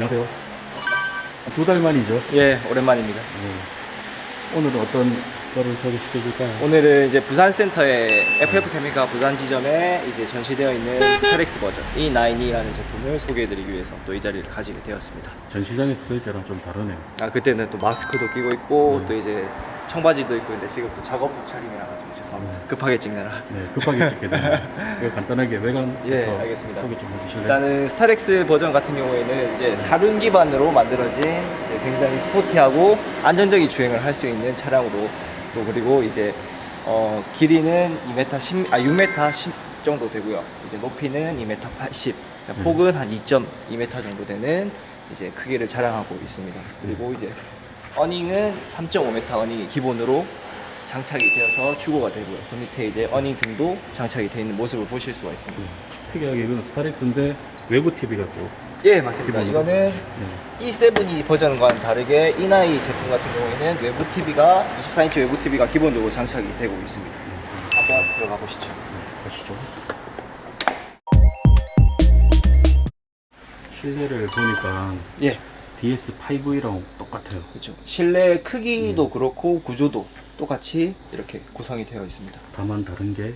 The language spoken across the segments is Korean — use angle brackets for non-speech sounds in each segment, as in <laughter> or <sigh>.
안녕하세요. 두 달 만이죠. 예, 오랜만입니다. 네. 오늘은 어떤 거를 소개시켜 줄까요? 오늘은 이제 부산 센터에 FF 케미카 부산 지점에 이제 전시되어 있는 스타렉스 버전 E92라는 제품을 소개해드리기 위해서 또 이 자리를 가지게 되었습니다. 전시장에서 볼 때랑 좀 다르네요. 아 그때는 또 마스크도 끼고 있고 네. 또 이제 청바지도 입고 있는데 지금 또 작업복 차림이라 가지고 죄송합니다. 네. 급하게 찍느라. 네, 급하게 찍게 되네요. <laughs> 이거 간단하게 외관부터 예, 알겠습니다. 소개 좀 해주실래요? 일단은 스타렉스 버전 같은 경우에는 이제 사륜 기반으로 만들어진 굉장히 스포티하고 안전적인 주행을 할 수 있는 차량으로 또 그리고 이제 어, 길이는 2m 10, 아 6m 10 정도 되고요. 이제 높이는 2m 80, 그러니까 음. 폭은 한 2.2m 정도 되는 이제 크기를 자랑하고 있습니다. 그리고 이제 어닝은 3.5m 어닝이 기본으로 장착이 되어서 출고가 되고요. 그 밑에 이제 어닝 등도 장착이 되어 있는 모습을 보실 수가 있습니다. 네. 특이하게 이건 스타렉스인데 외부 TV가 또 예, 맞습니다. 기본으로. 이거는 네. E7E 버전과는 다르게 E9 제품 같은 경우에는 외부 TV가 24인치 외부 TV가 기본적으로 장착이 되고 있습니다. 음, 한번 들어가 보시죠. 네, 가시죠. 실내를 보니까 예, DS5E랑 똑같아요. 그렇죠. 실내 크기도 음. 그렇고 구조도 똑같이 이렇게 구성이 되어 있습니다. 다만 다른 게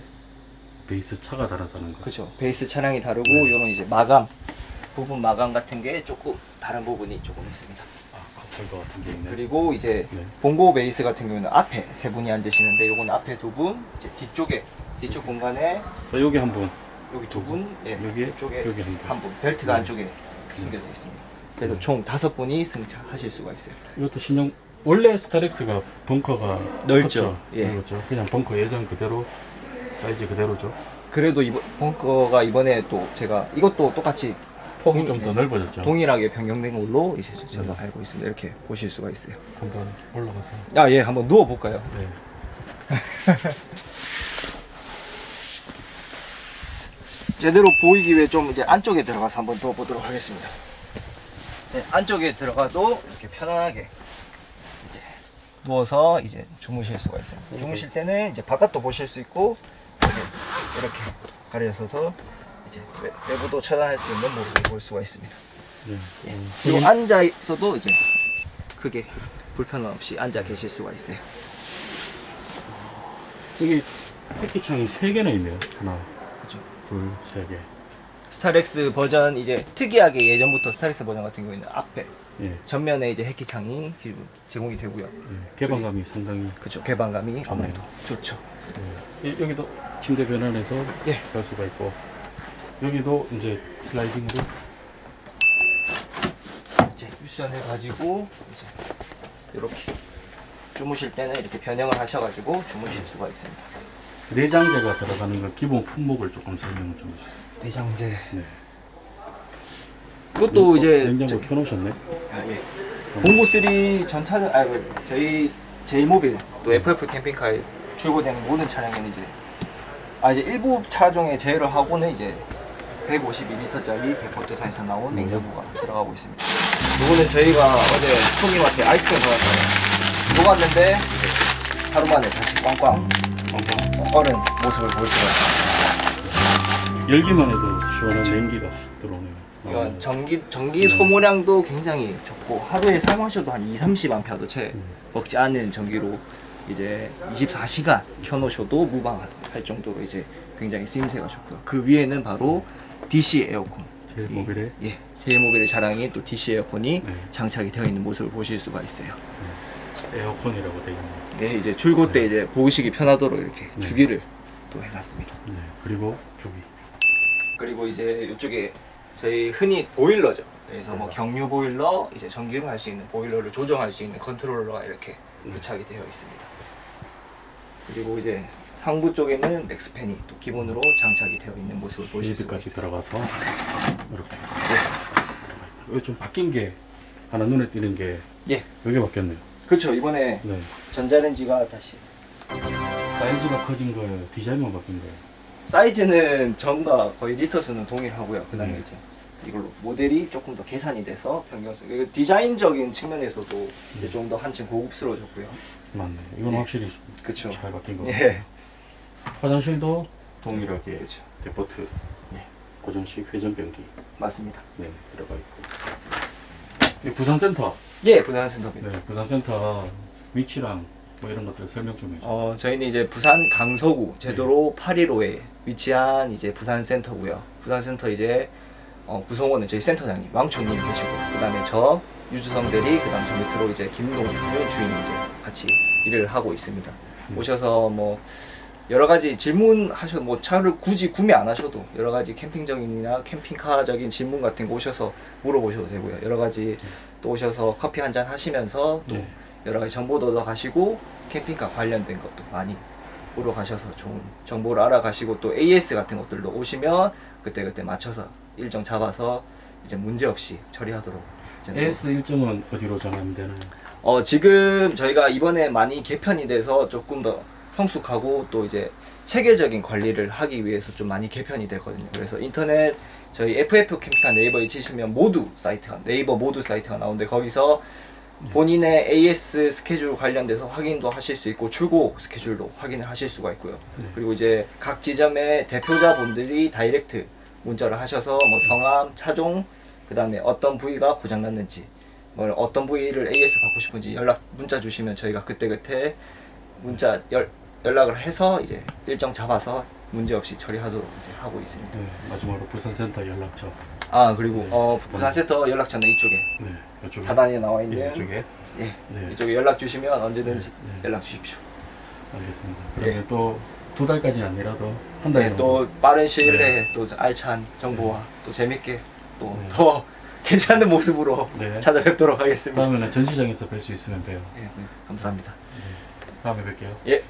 베이스 차가 다르다는 거. 그렇죠. 베이스 차량이 다르고 이런 이제 마감 부분 마감 같은 게 조금 다른 부분이 조금 있습니다. 아, 같은 게 있네. 그리고 이제 네. 봉고 베이스 같은 경우는 앞에 세 분이 앉으시는데 요건 앞에 두 분, 이제 뒤쪽에 뒤쪽 공간에 자, 여기 한 분, 여기 두 분, 예, 여기, 이쪽에 여기 한 분. 한 분, 벨트가 네. 안쪽에 숨겨져 있습니다. 그래서 네. 총 다섯 분이 승차하실 수가 있어요. 이것도 신형 원래 스타렉스가 벙커가 넓죠. 컸죠. 예. 넓었죠. 그냥 벙커 예전 그대로 사이즈 그대로죠. 그래도 이번 벙커가 이번에 또 제가 이것도 똑같이 폭이 좀 더 넓어졌죠. 동일하게 변경된 걸로 이제 제가 네. 알고 있습니다. 이렇게 보실 수가 있어요. 한번 올라가서. 아, 예, 한번 누워 볼까요? 네. <laughs> 제대로 보이기 위해 좀 이제 안쪽에 들어가서 한번 더 보도록 하겠습니다. 네, 안쪽에 들어가도 이렇게 편안하게 이제 누워서 이제 주무실 수가 있어요. 주무실 때는 이제 바깥도 보실 수 있고 이렇게, 가려서서 이제 외- 외부도 차단할 수 있는 모습을 볼 수가 있습니다. 네. 예. 음, 그리고 앉아 있어도 이제 크게 불편함 없이 앉아 계실 수가 있어요. 여기 패키창이 세 개나 있네요. 하나, 그죠? 둘, 세 개. 스타렉스 버전 이제 특이하게 예전부터 스타렉스 버전 같은 경우에는 앞에 예. 전면에 이제 해키창이 제공이 되고요. 예. 개방감이 상당히. 그죠 개방감이. 아무래도 좋죠. 예. 예, 여기도 침대 변환해서 예. 갈 수가 있고. 여기도 이제 슬라이딩으로 이제 쿠션을 가지고 이제 이렇게 주무실 때는 이렇게 변형을 하셔가지고 주무실 수가 있습니다. 내장재가 들어가는 거 기본 품목을 조금 설명을 좀 해주세요. 내장재 네. 이것도 어, 이제 냉장고 켜놓으셨네. 아, 예. 봉고 3 전 차량, 아, 그 저희 제이모빌 또 FF 캠핑카에 출고되는 모든 차량에는 이제 아 이제 일부 차종에 제외를 하고는 이제 152리터짜리 데포트사에서 나온 음. 냉장고가 들어가고 있습니다. 이거는 저희가 어제 손님한테 아이스크림 사왔어요. 녹았는데 하루 만에 다시 꽝꽝 얼은 모습을 있습니다. 열기만 해도 시원한 냉기가 확 들어오네요. 이건 아, 전기 전기 소모량도 굉장히 적고 하루에 사용하셔도 한 2, 30 암페어도 채 음. 먹지 않는 전기로 이제 24시간 켜놓으셔도 무방할 정도로 이제 굉장히 쓰임새가 좋고요. 그 위에는 바로 DC 에어컨. 제일 모빌에 예, 제이모빌의 자랑이 또 DC 에어컨이 네. 장착이 되어 있는 모습을 보실 수가 있어요. 에어컨이라고 되어 있네요. 네, 이제 출고 때 네. 이제 보시기 편하도록 이렇게 네. 주기를 또 해놨습니다. 네. 그리고 저기 그리고 이제 이쪽에 저희 흔히 보일러죠. 그래서 뭐 네. 경유 보일러, 이제 전기를 할수 있는 보일러를 조정할 수 있는 컨트롤러가 이렇게 네. 부착이 되어 있습니다. 그리고 이제 상부 쪽에는 맥스팬이 또 기본으로 장착이 되어 있는 모습을 보실 쉐이드까지 있어요. 들어가서 이렇게 이거 좀 바뀐 게 하나 눈에 띄는 게 예, 여기 바뀌었네요. 그렇죠. 이번에 네. 전자레인지가 다시 사이즈가 커진 거예요. 디자인만 바뀐 거예요. 사이즈는 전과 거의 리터 수는 동일하고요. 그 다음에 네. 이제 이걸로 모델이 조금 더 계산이 돼서 변경수. 이거 디자인적인 측면에서도 이제 좀 더 한층 고급스러워졌고요. 맞네. 이건 예. 확실히 그렇죠. 잘 바뀐 거 예. 같아요. 화장실도 동일하게 그렇죠. 데포트 예. 고정식 회전 변기 맞습니다. 네, 들어가 있고 이 부산센터. 예, 부산센터입니다. 네, 부산센터 위치랑 뭐 이런 것들 설명 좀 해주세요. 어, 저희는 이제 부산 강서구 제도로 815에 위치한 이제 부산 센터고요. 부산 센터 이제 어, 구성원은 저희 센터장님 왕초님 계시고 그다음에 저 유주성 대리 그다음 저 밑으로 이제 김동윤 주임 이제 같이 일을 하고 있습니다. 음. 오셔서 뭐 여러 가지 질문하셔도 뭐 차를 굳이 구매 안 하셔도 여러 가지 캠핑적인이나 캠핑카적인 질문 같은 거 오셔서 물어보셔도 되고요. 여러 가지 또 오셔서 커피 한 잔 하시면서 또 네. 여러 가지 정보도 얻어가시고 캠핑카 관련된 것도 많이 보러 가셔서 좋은 정보를 알아가시고 또 AS 같은 것들도 오시면 그때그때 맞춰서 일정 잡아서 이제 문제 없이 처리하도록 AS 일정은 어디로 정하면 되나요? 어, 지금 저희가 이번에 많이 개편이 돼서 조금 더 성숙하고 또 이제 체계적인 관리를 하기 위해서 좀 많이 개편이 됐거든요. 그래서 인터넷 저희 FF 캠핑카 네이버에 치시면 모두 사이트가 네이버 모두 사이트가 나오는데 거기서 본인의 AS 스케줄 관련돼서 확인도 하실 수 있고 출고 스케줄도 확인을 하실 수가 있고요. 네. 그리고 이제 각 지점의 대표자분들이 다이렉트 문자를 하셔서 뭐 성함, 차종, 그다음에 어떤 부위가 고장 났는지, 뭐 어떤 부위를 AS 받고 싶은지 연락 문자 주시면 저희가 그때 그때 문자 열, 연락을 해서 이제 일정 잡아서 문제 없이 처리하도록 이제 하고 있습니다. 네, 마지막으로 부산센터 연락처. 아 그리고 네. 어, 부산센터 연락처는 이쪽에 네, 이쪽에. 하단에 나와 있는 예, 이쪽에. 예, 네. 이쪽에 연락 주시면 언제든지 네, 네. 연락 주십시오. 알겠습니다. 그러면 또두 달까지는 아니라도 한 달 네, 정도. 또 빠른 시일 내에 또 알찬 정보와 또 재밌게 또 네. 더 <laughs> 괜찮은 모습으로 네. 찾아뵙도록 하겠습니다. 다음에는 전시장에서 뵐 수 있으면 봬요. 예, 네, 감사합니다. 다음에 뵐게요. 예.